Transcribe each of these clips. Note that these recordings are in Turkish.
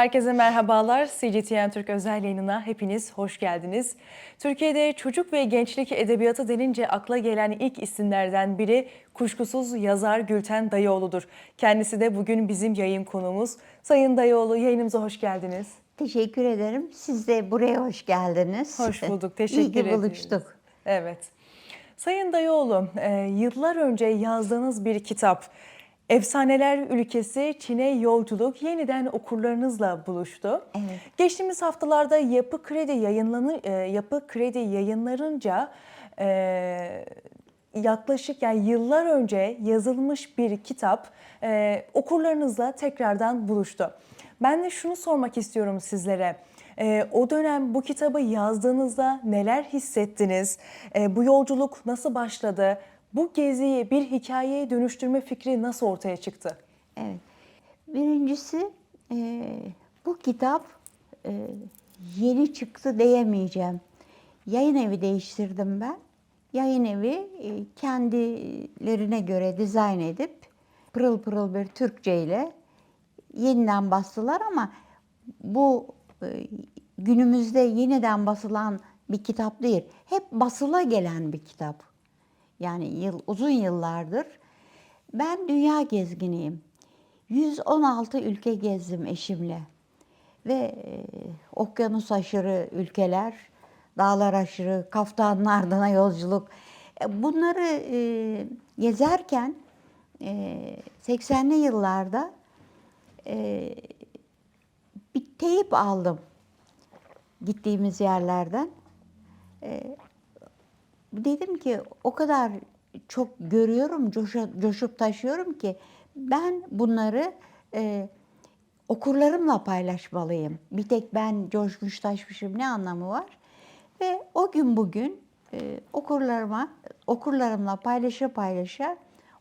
Herkese merhabalar. CGTN Türk özel yayınına hepiniz hoş geldiniz. Türkiye'de çocuk ve gençlik edebiyatı denince akla gelen ilk isimlerden biri kuşkusuz yazar Gülten Dayıoğlu'dur. Kendisi de bugün bizim yayın konuğumuz. Sayın Dayıoğlu yayınımıza hoş geldiniz. Teşekkür ederim. Siz de buraya hoş geldiniz. Hoş bulduk. Teşekkür İyi ki buluştuk. Evet. Sayın Dayıoğlu, e, yıllar önce yazdığınız bir kitap Efsaneler Ülkesi Çin'e Yolculuk yeniden okurlarınızla buluştu. Evet. Geçtiğimiz haftalarda Yapı Kredi yayınlanı e, Yapı Kredi yayınlarınca e, yaklaşık yani yıllar önce yazılmış bir kitap e, okurlarınızla tekrardan buluştu. Ben de şunu sormak istiyorum sizlere. E, o dönem bu kitabı yazdığınızda neler hissettiniz? E, bu yolculuk nasıl başladı? Bu geziyi bir hikayeye dönüştürme fikri nasıl ortaya çıktı? Evet. Birincisi e, bu kitap e, yeni çıktı diyemeyeceğim. Yayın evi değiştirdim ben. Yayın evi e, kendilerine göre dizayn edip pırıl pırıl bir Türkçe ile yeniden bastılar ama bu e, günümüzde yeniden basılan bir kitap değil. Hep basıla gelen bir kitap. Yani yıl, uzun yıllardır. Ben dünya gezginiyim. 116 ülke gezdim eşimle. Ve e, okyanus aşırı ülkeler, dağlar aşırı, kaftanın yolculuk. E, bunları e, gezerken e, 80'li yıllarda e, bir teyip aldım gittiğimiz yerlerden. E, dedim ki o kadar çok görüyorum, coşa- coşup taşıyorum ki ben bunları e, okurlarımla paylaşmalıyım. Bir tek ben coşmuş taşmışım ne anlamı var? Ve o gün bugün e, okurlarıma, okurlarımla paylaşa paylaşa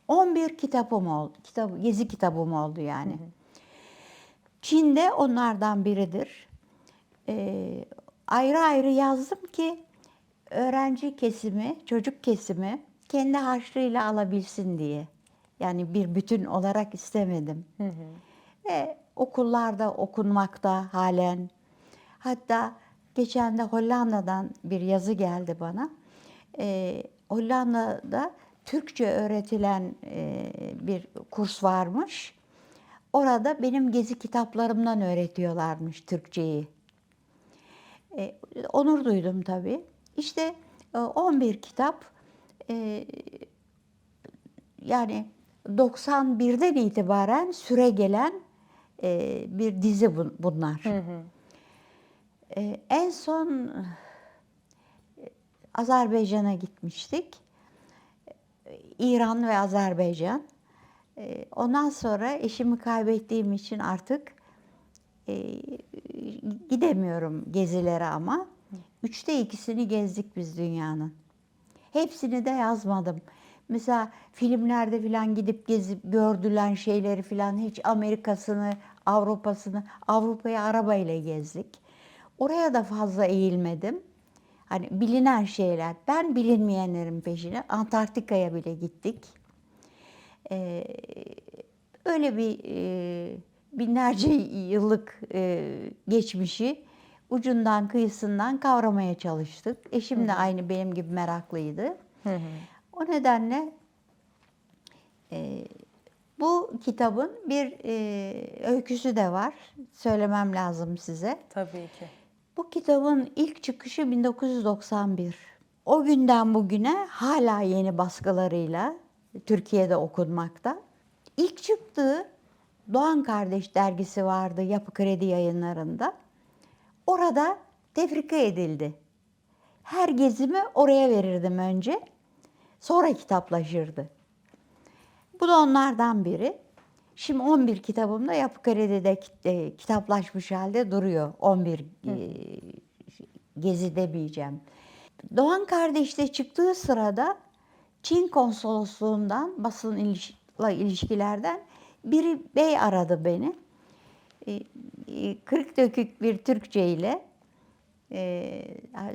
11 kitabım oldu. Kitap, gezi kitabım oldu yani. Çin'de onlardan biridir. Ee, ayrı ayrı yazdım ki öğrenci kesimi, çocuk kesimi kendi harçlığıyla alabilsin diye. Yani bir bütün olarak istemedim. Ve okullarda okunmakta halen. Hatta geçen de Hollanda'dan bir yazı geldi bana. Ee, Hollanda'da Türkçe öğretilen e, bir kurs varmış. Orada benim gezi kitaplarımdan öğretiyorlarmış Türkçeyi. E, onur duydum tabii. İşte e, 11 kitap e, yani 91'den itibaren süre gelen e, bir dizi bun- bunlar. E, en son e, Azerbaycan'a gitmiştik. E, İran ve Azerbaycan. E, Ondan sonra eşimi kaybettiğim için artık e, gidemiyorum gezilere ama. Üçte ikisini gezdik biz dünyanın. Hepsini de yazmadım. Mesela filmlerde falan gidip gezip gördülen şeyleri falan hiç Amerika'sını, Avrupa'sını, Avrupa'yı arabayla gezdik. Oraya da fazla eğilmedim. Hani bilinen şeyler. Ben bilinmeyenlerin peşine Antarktika'ya bile gittik. Ee, öyle bir e, binlerce yıllık e, geçmişi ucundan kıyısından kavramaya çalıştık. Eşim de aynı benim gibi meraklıydı. O nedenle e, bu kitabın bir e, öyküsü de var. Söylemem lazım size. Tabii ki. Bu kitabın ilk çıkışı 1991. O günden bugüne hala yeni baskılarıyla Türkiye'de okunmakta. İlk çıktığı Doğan Kardeş dergisi vardı Yapı Kredi yayınlarında. Orada tefrika edildi. Her gezimi oraya verirdim önce. Sonra kitaplaşırdı. Bu da onlardan biri. Şimdi 11 kitabım da Yapı Kredi'de kit- e, kitaplaşmış halde duruyor. 11 e, gezi demeyeceğim. Doğan Kardeş'te çıktığı sırada Çin konsolosluğundan basın iliş- ilişkilerden biri bey aradı beni. E, Kırık dökük bir Türkçe ile e,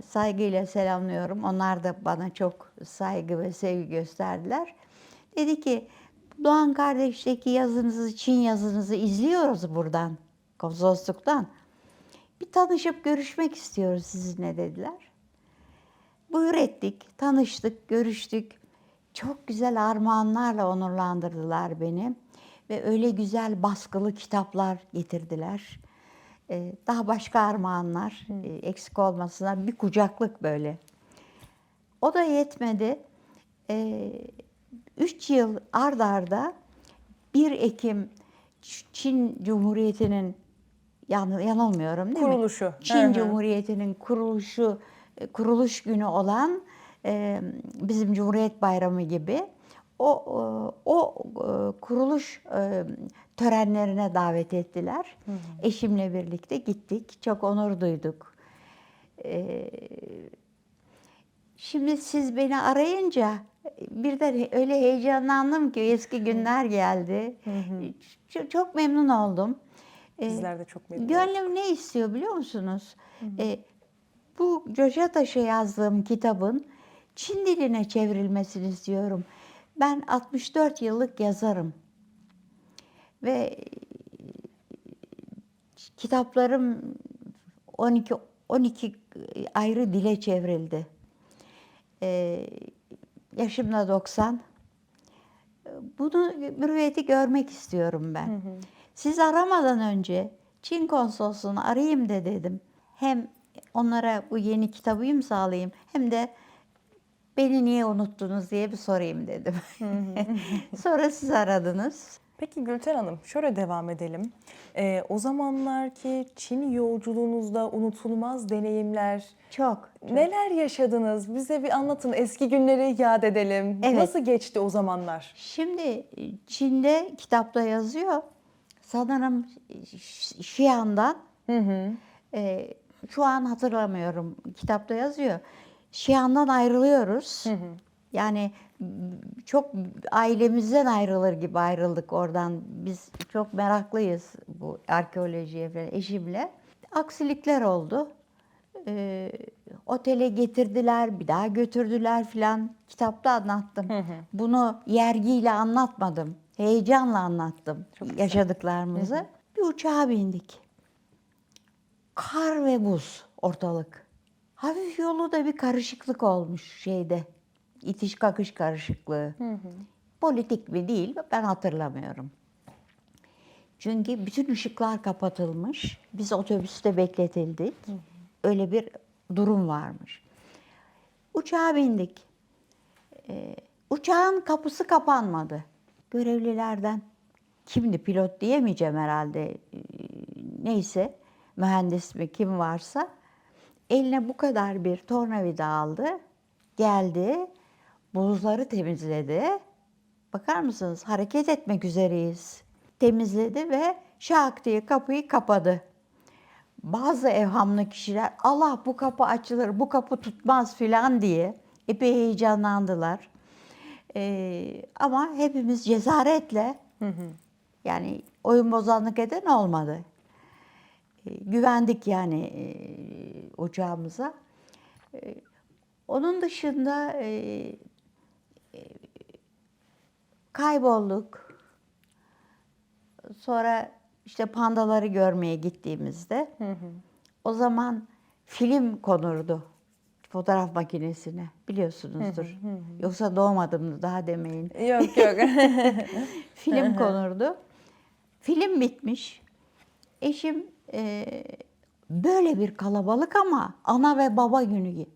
saygıyla selamlıyorum. Onlar da bana çok saygı ve sevgi gösterdiler. Dedi ki Doğan kardeşteki yazınızı, Çin yazınızı izliyoruz buradan konsolosluktan. Bir tanışıp görüşmek istiyoruz sizinle dediler. Buyur ettik, tanıştık, görüştük. Çok güzel armağanlarla onurlandırdılar beni. Ve öyle güzel baskılı kitaplar getirdiler. Ee, daha başka armağanlar e, eksik olmasına bir kucaklık böyle. O da yetmedi. Ee, üç yıl ard arda 1 Ekim Çin Cumhuriyeti'nin yan, yanılmıyorum değil mi? Kuruluşu. Çin Hı hı. Cumhuriyeti'nin kuruluşu e, kuruluş günü olan e, bizim Cumhuriyet Bayramı gibi o o, o e, kuruluş e, törenlerine davet ettiler. Eşimle birlikte gittik. Çok onur duyduk. E, Şimdi siz beni arayınca birden öyle heyecanlandım ki eski günler geldi. Çok, çok memnun oldum. E, Bizler de çok memnun olduk. Gönlüm ne istiyor biliyor musunuz? E, bu Taş'a yazdığım kitabın Çin diline çevrilmesini istiyorum. Ben 64 yıllık yazarım. Ve e, kitaplarım 12 12 ayrı dile çevrildi. E, yaşım da 90. Bunu mürüvveti görmek istiyorum ben. Siz aramadan önce Çin konsolosluğunu arayayım da dedim. Hem onlara bu yeni kitabı imzalayayım hem de beni niye unuttunuz diye bir sorayım dedim. Sonra siz aradınız. Peki Gülten Hanım şöyle devam edelim. Ee, o zamanlarki Çin yolculuğunuzda unutulmaz deneyimler, Çok. neler yaşadınız? Bize bir anlatın, eski günleri yad edelim. Evet. Nasıl geçti o zamanlar? Şimdi e, Çin'de kitapta yazıyor. Sanırım Ş- Şian'dan Hı hı. e, şu an hatırlamıyorum. Kitapta yazıyor. Şian'dan ayrılıyoruz. Yani m, çok ailemizden ayrılır gibi ayrıldık oradan. Biz çok meraklıyız bu arkeolojiye falan eşimle. Aksilikler oldu. Ee, otele getirdiler, bir daha götürdüler filan. Kitapta anlattım. Bunu yergiyle anlatmadım. Heyecanla anlattım yaşadıklarımızı. Bir uçağa bindik. Kar ve buz ortalık. Hafif yolu da bir karışıklık olmuş şeyde. İtiş kakış karışıklığı. Politik mi değil ben hatırlamıyorum. Çünkü bütün ışıklar kapatılmış. Biz otobüste bekletildik. Öyle bir durum varmış. Uçağa bindik. Ee, uçağın kapısı kapanmadı. Görevlilerden kimdi pilot diyemeyeceğim herhalde. Ee, neyse mühendis mi kim varsa eline bu kadar bir tornavida aldı. Geldi. Buzları temizledi. Bakar mısınız? Hareket etmek üzereyiz. Temizledi ve şak diye kapıyı kapadı. Bazı evhamlı kişiler Allah bu kapı açılır, bu kapı tutmaz filan diye epey heyecanlandılar. Ee, ama hepimiz cesaretle yani oyun bozanlık eden olmadı. Ee, güvendik yani e, uçağımıza. Ee, onun dışında e, e, kaybolduk. Sonra işte pandaları görmeye gittiğimizde o zaman film konurdu fotoğraf makinesine biliyorsunuzdur. Yoksa doğmadım daha demeyin. Yok yok. Film konurdu. Film bitmiş. Eşim e, böyle bir kalabalık ama ana ve baba günü.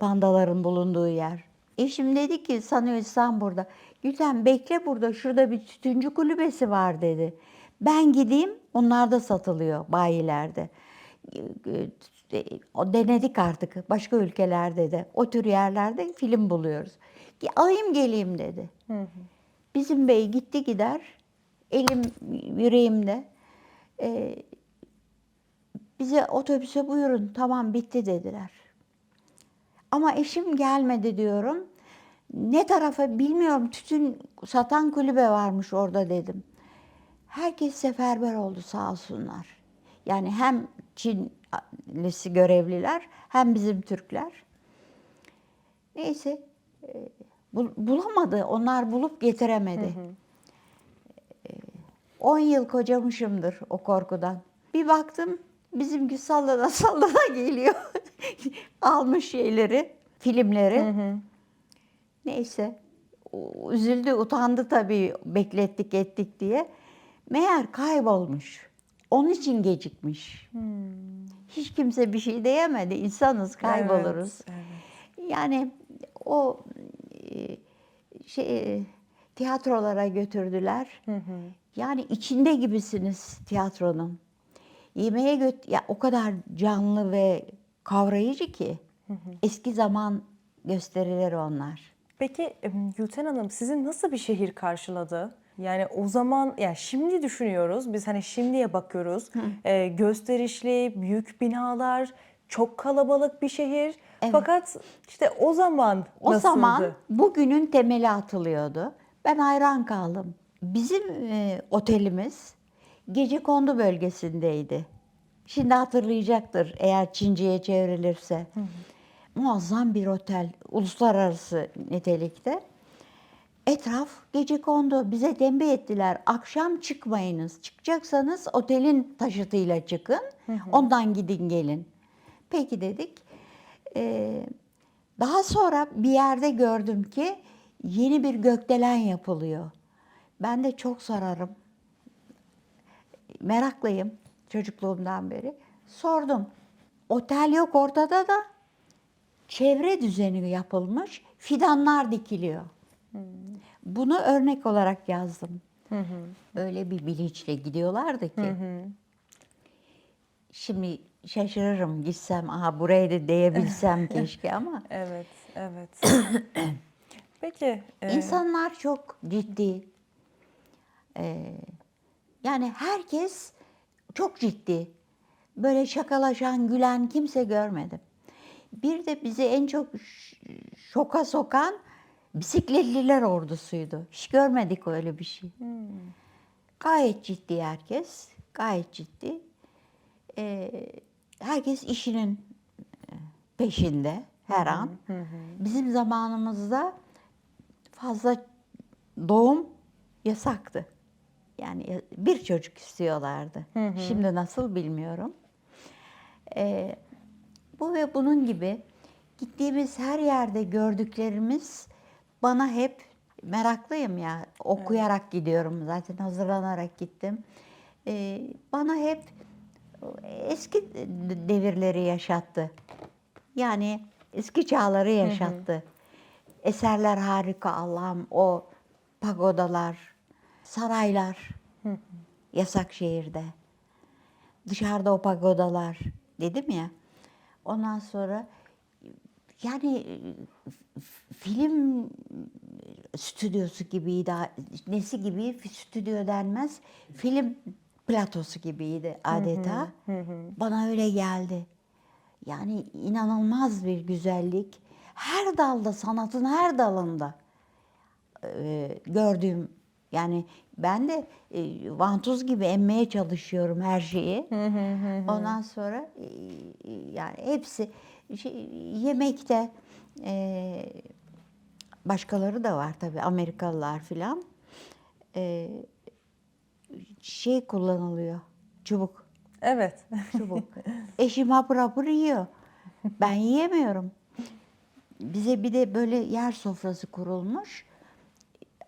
Pandaların bulunduğu yer. Eşim dedi ki sanıyorsan burada. Gülten bekle burada şurada bir tütüncü kulübesi var dedi. Ben gideyim onlar da satılıyor bayilerde. E, O denedik artık başka ülkelerde de o tür yerlerde film buluyoruz. Ki Alayım geleyim dedi. Bizim bey gitti gider elim yüreğimde. E, bize otobüse buyurun tamam bitti dediler. Ama eşim gelmedi diyorum. Ne tarafa bilmiyorum tütün satan kulübe varmış orada dedim. Herkes seferber oldu sağ olsunlar. Yani hem Çinlisi görevliler hem bizim Türkler. Neyse e, bul- bulamadı. Onlar bulup getiremedi. E, 10 yıl kocamışımdır o korkudan. Bir baktım bizimki sallana sallana geliyor. Almış şeyleri, filmleri. Neyse. o- Üzüldü, utandı tabii beklettik ettik diye. Meğer kaybolmuş. Onun için gecikmiş. Hiç kimse bir şey diyemedi. İnsanız kayboluruz. Evet, evet. Yani o e, şey tiyatrolara götürdüler. Yani içinde gibisiniz tiyatronun. Yemeğe göt ya o kadar canlı ve kavrayıcı ki. Eski zaman gösterileri onlar. Peki Gülten Hanım sizin nasıl bir şehir karşıladı? Yani o zaman ya şimdi düşünüyoruz biz hani şimdiye bakıyoruz Ee, gösterişli büyük binalar çok kalabalık bir şehir fakat işte o zaman O nasıldı? zaman bugünün temeli atılıyordu. Ben hayran kaldım. Bizim e, otelimiz Gecekondu bölgesindeydi. Şimdi hatırlayacaktır eğer Çince'ye çevrilirse. Muazzam bir otel, uluslararası nitelikte. Etraf gecekondu. Bize tembih ettiler. Akşam çıkmayınız. Çıkacaksanız otelin taşıtıyla çıkın. Ondan gidin gelin. Peki dedik. Ee, daha sonra bir yerde gördüm ki yeni bir gökdelen yapılıyor. Ben de çok sorarım. Meraklıyım çocukluğumdan beri. Sordum. Otel yok ortada da çevre düzeni yapılmış, fidanlar dikiliyor. Bunu örnek olarak yazdım. Öyle bir bilinçle gidiyorlardı ki. Şimdi şaşırırım gitsem, aha burayı da diyebilsem keşke ama. Evet, evet. Peki e, İnsanlar çok ciddi. Ee, yani herkes çok ciddi. Böyle şakalaşan, gülen kimse görmedim. Bir de bizi en çok şoka sokan bisikletliler ordusuydu. Hiç görmedik öyle bir şey. Gayet ciddi herkes. Gayet ciddi. Ee, herkes işinin e, peşinde her an. Bizim zamanımızda fazla doğum yasaktı. Yani bir çocuk istiyorlardı. Şimdi nasıl bilmiyorum. Ee, bu ve bunun gibi gittiğimiz her yerde gördüklerimiz bana hep meraklıyım ya. Okuyarak gidiyorum zaten hazırlanarak gittim. Ee, bana hep eski devirleri yaşattı. Yani eski çağları yaşattı. Eserler harika Allah'ım o pagodalar, saraylar yasak şehirde. Dışarıda o pagodalar dedim ya. Ondan sonra yani film stüdyosu gibiydi. Nesi gibi stüdyo denmez. Film platosu gibiydi adeta. Bana öyle geldi. Yani inanılmaz bir güzellik. Her dalda, sanatın her dalında gördüğüm yani ben de e, vantuz gibi emmeye çalışıyorum her şeyi. Ondan sonra e, e, yani hepsi şey, yemekte e, başkaları da var tabii Amerikalılar filan. E, şey kullanılıyor. Çubuk. evet. Çubuk. Eşim hapır hapır yiyor. Ben yiyemiyorum. Bize bir de böyle yer sofrası kurulmuş.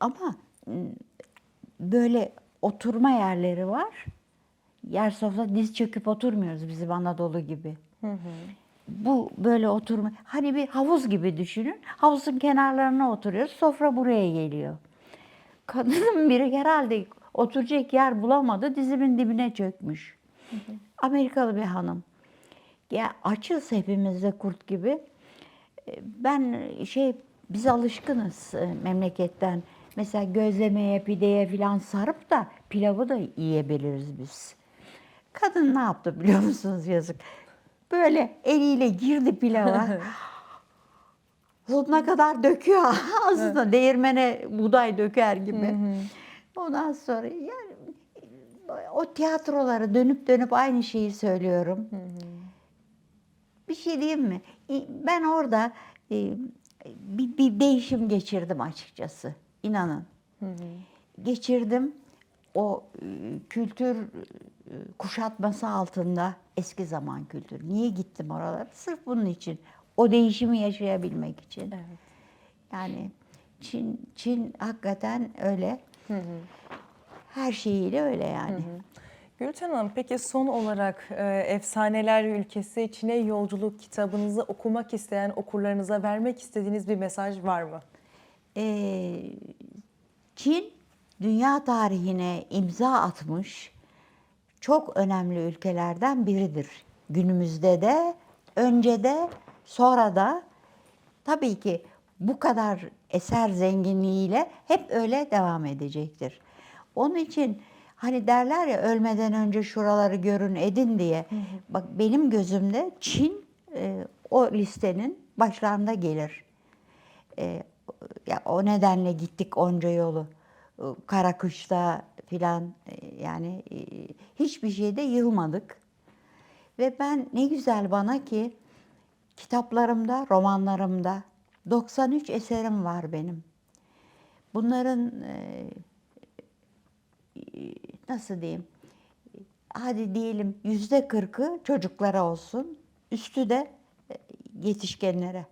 Ama m, böyle oturma yerleri var. Yer sofrası diz çöküp oturmuyoruz bizim Anadolu gibi. Bu böyle oturma. Hani bir havuz gibi düşünün. Havuzun kenarlarına oturuyoruz. Sofra buraya geliyor. Kadının biri herhalde oturacak yer bulamadı. Dizimin dibine çökmüş. Amerikalı bir hanım. Ya açız hepimiz de kurt gibi. E, Ben şey biz alışkınız e, memleketten. Mesela gözlemeye, pideye falan sarıp da pilavı da yiyebiliriz biz. Kadın ne yaptı biliyor musunuz yazık? Böyle eliyle girdi pilava. Sonuna kadar döküyor ağzına. Değirmene buğday döker gibi. Ondan sonra yani o tiyatrolara dönüp dönüp aynı şeyi söylüyorum. Bir şey diyeyim mi? Ben orada e, bir, bir değişim geçirdim açıkçası. İnanın. Geçirdim. o e, kültür e, kuşatması altında eski zaman kültürü. Niye gittim oralara? Sırf bunun için. O değişimi yaşayabilmek için. Evet. Yani Çin Çin hakikaten öyle. Her şeyiyle öyle yani. Gülten Hanım peki son olarak e, Efsaneler Ülkesi Çin'e Yolculuk kitabınızı okumak isteyen okurlarınıza vermek istediğiniz bir mesaj var mı? Ee, Çin dünya tarihine imza atmış çok önemli ülkelerden biridir. Günümüzde de, önce de, sonra da tabii ki bu kadar eser zenginliğiyle hep öyle devam edecektir. Onun için hani derler ya ölmeden önce şuraları görün edin diye. Bak benim gözümde Çin e, o listenin başlarında gelir. E, ya o nedenle gittik onca yolu. Kara kışta filan e, yani e, hiçbir şeyde yılmadık. Ve ben ne güzel bana ki kitaplarımda, romanlarımda 93 eserim var benim. Bunların e, nasıl diyeyim? Hadi diyelim yüzde kırkı çocuklara olsun, üstü de yetişkinlere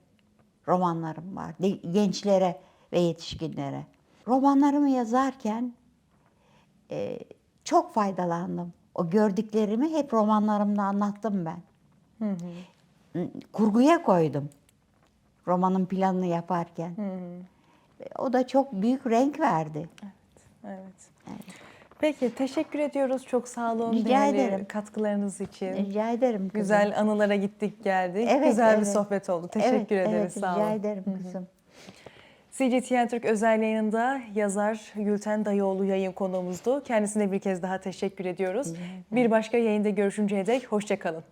romanlarım var. Gençlere ve yetişkinlere. Romanlarımı yazarken e, çok faydalandım. O gördüklerimi hep romanlarımda anlattım ben. Kurguya koydum. Romanın planını yaparken. O da çok büyük renk verdi. Evet. Peki teşekkür ediyoruz. Çok sağ olun Rica değerli ederim. katkılarınız için. Rica ederim kızım. Güzel anılara gittik geldik. Evet, Güzel bir evet. sohbet oldu. Teşekkür evet, ederiz. Evet, sağ rica olun. ederim kızım. CGTN Türk özel yayınında yazar Gülten Dayıoğlu yayın konuğumuzdu. Kendisine bir kez daha teşekkür ediyoruz. Bir başka yayında görüşünceye dek hoşçakalın.